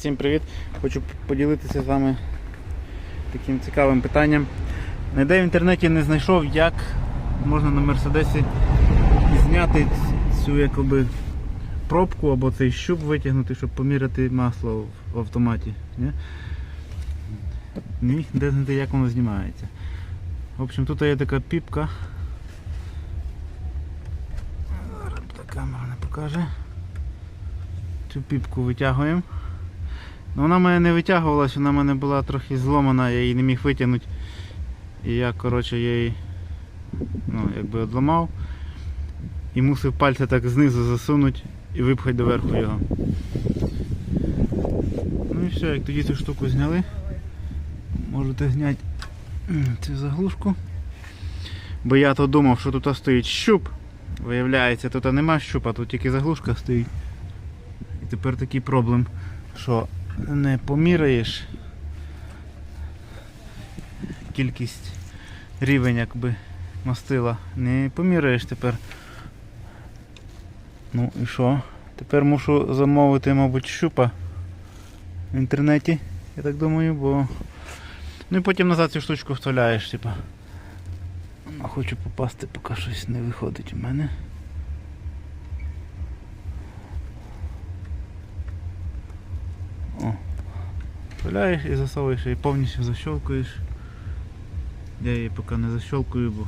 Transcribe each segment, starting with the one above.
Всім привіт! Хочу поділитися з вами таким цікавим питанням. Ніде в інтернеті не знайшов, як можна на Мерседесі зняти цю якоби пробку або цей щуп витягнути, щоб поміряти масло в автоматі. Ні? Ніде знайти, як воно знімається. В общем, тут є така піпка. Зараз камера не покаже. Цю піпку витягуємо. Ну, вона мене не витягувалась, вона в мене була трохи зломана, я її не міг витягнути. І я, коротше, її ну, якби одламав і мусив пальця так знизу засунути і випхати доверху його. Ну і все, як тоді цю штуку зняли, можете зняти цю заглушку. Бо я то думав, що тут стоїть щуп. Виявляється, тут нема щупа, тут тільки заглушка стоїть. І тепер такий проблем, що не поміряєш кількість рівень якби мастила. Не поміряєш тепер. Ну і що? Tепер мушу замовити, мабуть, щупа в інтернеті, я так думаю, бо. Ну і потім назад цю штучку вставляєш, типа. Хочу попасти, поки щось не виходить у мене. Вставляєш і засовуєш і повністю защелкуєш. Я її поки не защелкую, бо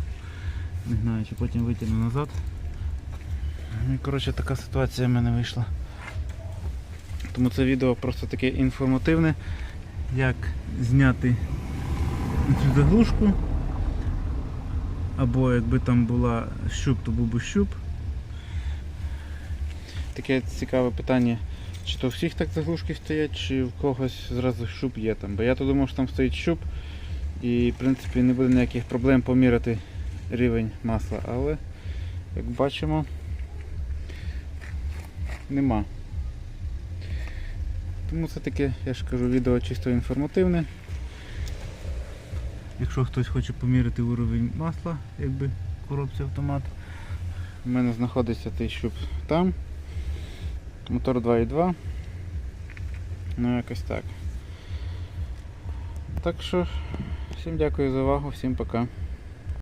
не знаю, чи потім витягну назад. Ну і коротше така ситуація в мене вийшла. Тому це відео просто таке інформативне, як зняти цю заглушку. Або якби там була щуп, то був би щуп. Таке цікаве питання, чи то у всіх так заглушки стоять, чи в когось зразу щуп є там. Бо я то думав, що там стоїть щуп і в принципі не буде ніяких проблем поміряти рівень масла, але як бачимо нема. Тому це таке, я ж кажу, відео чисто інформативне. Якщо хтось хоче поміряти уровень масла, якби в коробці автомат. У мене знаходиться цей щуп там. Мотор 2.2. Ну якось так. Так що, всім дякую за увагу, всім пока.